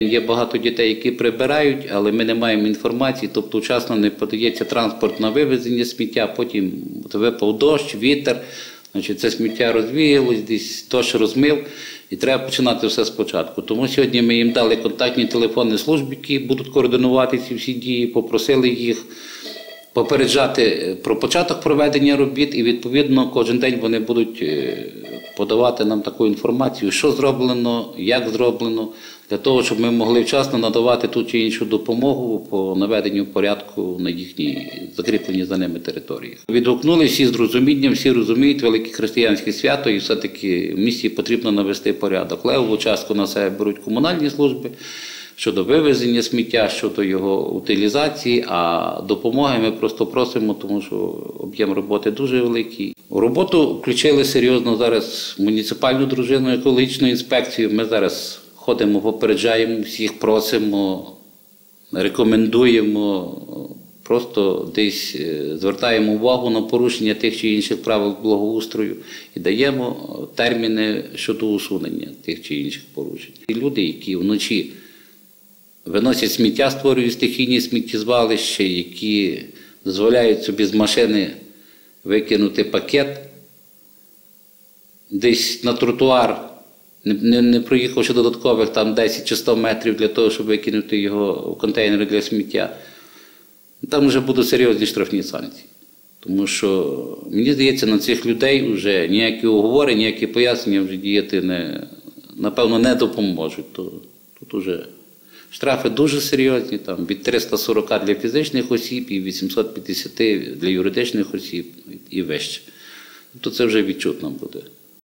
Є багато дітей, які прибирають, але ми не маємо інформації, тобто вчасно не подається транспорт на вивезення сміття, потім випав дощ, вітер, значить це сміття розвіялось, десь дощ розмив, і треба починати все спочатку. Тому сьогодні ми їм дали контактні телефони служб, які будуть координувати ці всі дії, попросили їх попереджати е, про початок проведення робіт, і відповідно кожен день вони будуть е, подавати нам таку інформацію, що зроблено, як зроблено, для того, щоб ми могли вчасно надавати ту чи іншу допомогу по наведенню порядку на їхній закріпленій за ними території. Відгукнули всі з розумінням, всі розуміють велике християнське свято, і все-таки в місті потрібно навести порядок. Левову частку на себе беруть комунальні служби щодо вивезення сміття, щодо його утилізації, а допомоги ми просто просимо, тому що об'єм роботи дуже великий. У роботу включили серйозно зараз муніципальну дружину екологічну інспекцію. Ми зараз ходимо, попереджаємо всіх, просимо, рекомендуємо. Просто десь е, звертаємо увагу на порушення тих чи інших правил благоустрою і даємо терміни щодо усунення тих чи інших порушень. І люди, які вночі виносять сміття, створюють стихійні сміттєзвалища, які дозволяють собі з машини викинути пакет десь на тротуар, не, не, проїхавши додаткових там 10 чи 100 метрів для того, щоб викинути його в контейнери для сміття. Там вже будуть серйозні штрафні санкції. Тому що, мені здається, на цих людей вже ніякі уговори, ніякі пояснення вже діяти не, напевно, не допоможуть. То, тут уже штрафи дуже серйозні, там, від 340 для фізичних осіб і 850 для юридичних осіб і вище. Тобто це вже відчутно буде.